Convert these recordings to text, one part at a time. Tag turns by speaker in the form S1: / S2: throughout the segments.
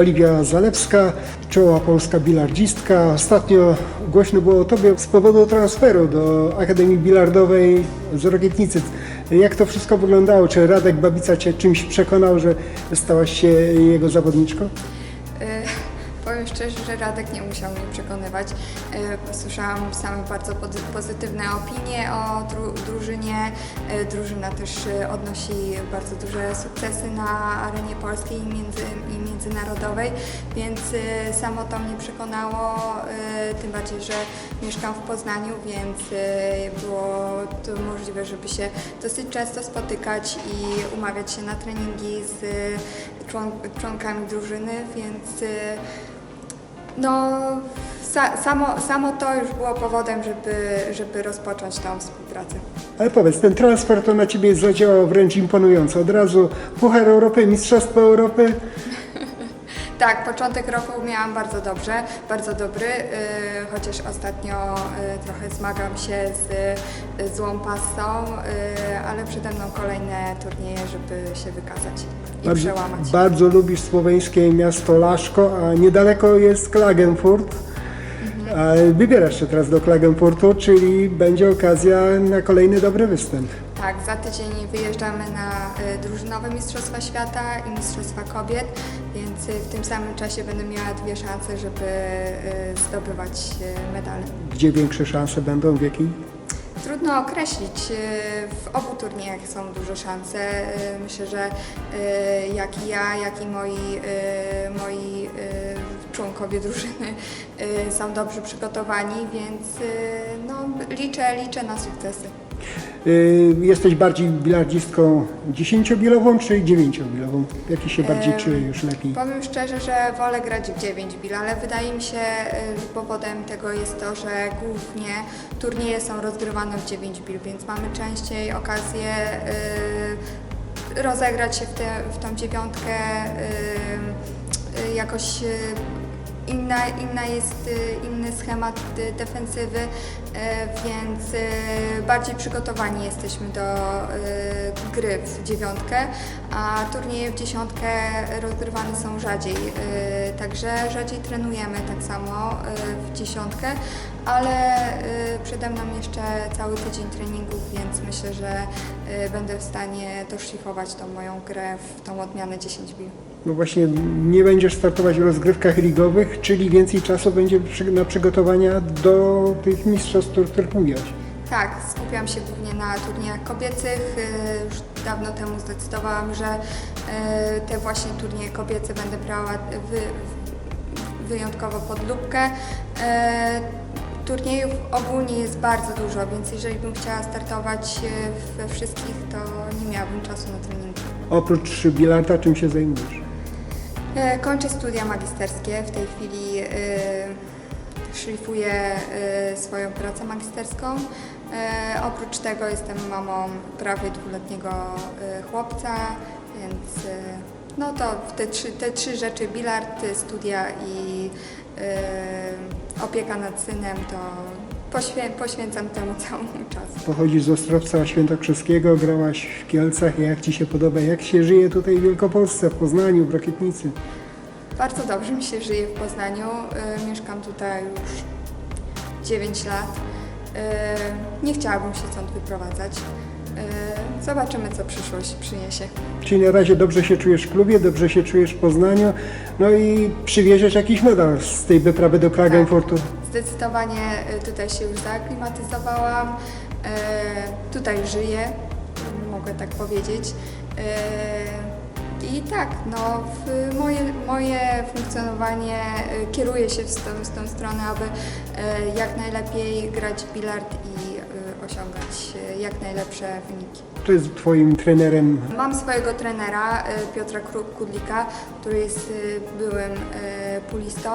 S1: Oliwia Zalewska, czoła polska bilardzistka. Ostatnio głośno było o Tobie z powodu transferu do Akademii Bilardowej z Rokietnicy. Jak to wszystko wyglądało? Czy Radek Babica Cię czymś przekonał, że stałaś się jego zawodniczką?
S2: Szczerze, że Radek nie musiał mnie przekonywać. E, Słyszałam same bardzo pozy- pozytywne opinie o dru- drużynie. E, Drużyna też e, odnosi bardzo duże sukcesy na arenie polskiej i, i międzynarodowej, więc samo to mnie przekonało, tym bardziej, że mieszkam w Poznaniu, więc było to możliwe, żeby się dosyć często spotykać i umawiać się na treningi z człon- członkami drużyny, więc no, sa, samo, samo to już było powodem, żeby, żeby rozpocząć tą współpracę.
S1: Ale powiedz, ten transfer to na Ciebie zadziałał wręcz imponująco. Od razu Puchar Europy, Mistrzostwo Europy.
S2: Tak, początek roku miałam bardzo dobrze, bardzo dobry, y, chociaż ostatnio y, trochę zmagam się z y, złą pasą, ale przede mną kolejne turnieje, żeby się wykazać i
S1: Bardzo,
S2: przełamać.
S1: bardzo lubisz słoweńskie miasto Laszko, a niedaleko jest Klagenfurt. A wybierasz się teraz do Klagenfurtu, czyli będzie okazja na kolejny dobry występ.
S2: Tak, za tydzień wyjeżdżamy na y, drużynowe Mistrzostwa Świata i Mistrzostwa Kobiet, więc y, w tym samym czasie będę miała dwie szanse, żeby y, zdobywać medale.
S1: Gdzie większe szanse będą, w jakiej?
S2: Trudno określić. W obu turniejach są duże szanse. Myślę, że jak i ja, jak i moi, moi członkowie drużyny są dobrze przygotowani, więc y, no, liczę, liczę na sukcesy.
S1: Y, Jesteś bardziej bilardzistką dziesięciobilową czy dziewięciobilową? Jaki się bardziej
S2: Em,
S1: czujesz lepiej?
S2: Powiem szczerze, że wolę grać w 9 bil, ale wydaje mi się, y, że powodem tego jest to, że głównie turnieje są rozgrywane w 9 bil, więc mamy częściej okazję y, rozegrać się w, te, w tą dziewiątkę y, y, jakoś y, Inna, inna jest y, inny schemat y, defensywy, y, więc bardziej przygotowani jesteśmy do gry w dziewiątkę, a turnieje w dziesiątkę rozgrywane są rzadziej, także rzadziej trenujemy tak samo w dziesiątkę, ale y, przede mną jeszcze cały tydzień treningów, więc myślę, że y, będę w stanie doszlifować tą moją grę w tą odmianę 10 bil.
S1: No właśnie nie będziesz startować w rozgrywkach ligowych, czyli więcej czasu będzie na przygotowania do tych mistrzostw, o których mówiłaś.
S2: Tak, skupiam się głównie na turniejach kobiecych. Y, Już dawno temu zdecydowałam, że te właśnie turnieje kobiece będę brała wy, wyjątkowo pod lubkę. Turniejów ogólnie jest bardzo dużo, więc jeżeli bym chciała startować y, we wszystkich, to nie miałabym czasu na treningi.
S1: Oprócz bilarda, czym się zajmujesz?
S2: E, Kończę studia magisterskie. W tej chwili e, szlifuję e, swoją pracę magisterską. E, Oprócz tego jestem mamą prawie dwuletniego e, chłopca, więc e, no to te trzy, te trzy rzeczy, bilard, studia i e, opieka nad synem, to poświę, poświęcam temu cały mój czas.
S1: Pochodzisz z Ostrowca Świętokrzyskiego, grałaś w Kielcach. Jak Ci się podoba? Jak się żyje tutaj w Wielkopolsce, w Poznaniu, w Rokietnicy?
S2: Bardzo dobrze mi się żyje w Poznaniu. Y, Mieszkam tutaj już 9 lat. Y, Nie chciałabym się stąd wyprowadzać. Y, Zobaczymy, co przyszłość przyniesie.
S1: Czyli na razie dobrze się czujesz w klubie, dobrze się czujesz w Poznaniu, no i przywieziesz jakiś medal z tej wyprawy do Klagenfurtu.
S2: Zdecydowanie y, tutaj się już zaaklimatyzowałam. Y, Tutaj żyję, mogę tak powiedzieć. I tak, no, moje, moje funkcjonowanie kieruje się w tą, w tą stronę, aby jak najlepiej grać w bilard i osiągać y, jak najlepsze wyniki.
S1: Kto jest Twoim trenerem?
S2: Mam swojego trenera y, Piotra Kudlika, który jest y, byłym y, pulistą.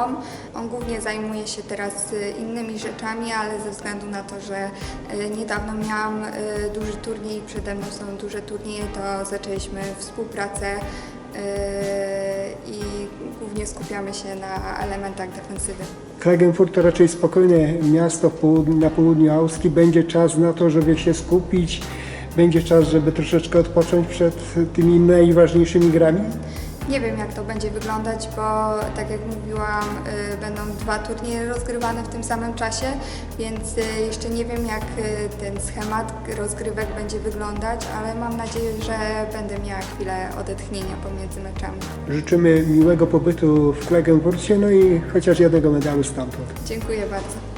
S2: On głównie zajmuje się teraz y, innymi rzeczami, ale ze względu na to, że y, niedawno miałam y, duży turniej, przede mną są duże turnieje, to zaczęliśmy współpracę y, i głównie skupiamy się na elementach defensywy.
S1: Klagenfurt to raczej spokojne miasto na południu Austrii. Będzie czas na to, żeby się skupić, będzie czas, żeby troszeczkę odpocząć przed tymi najważniejszymi grami.
S2: Nie wiem jak to będzie wyglądać, bo tak jak mówiłam, y, będą dwa turnieje rozgrywane w tym samym czasie, więc y, jeszcze nie wiem jak y, ten schemat rozgrywek będzie wyglądać, ale mam nadzieję, że będę miała chwilę odetchnienia pomiędzy meczami.
S1: Życzymy miłego pobytu w Klagenfurcie, no i chociaż jednego medalu stamtąd.
S2: Dziękuję bardzo.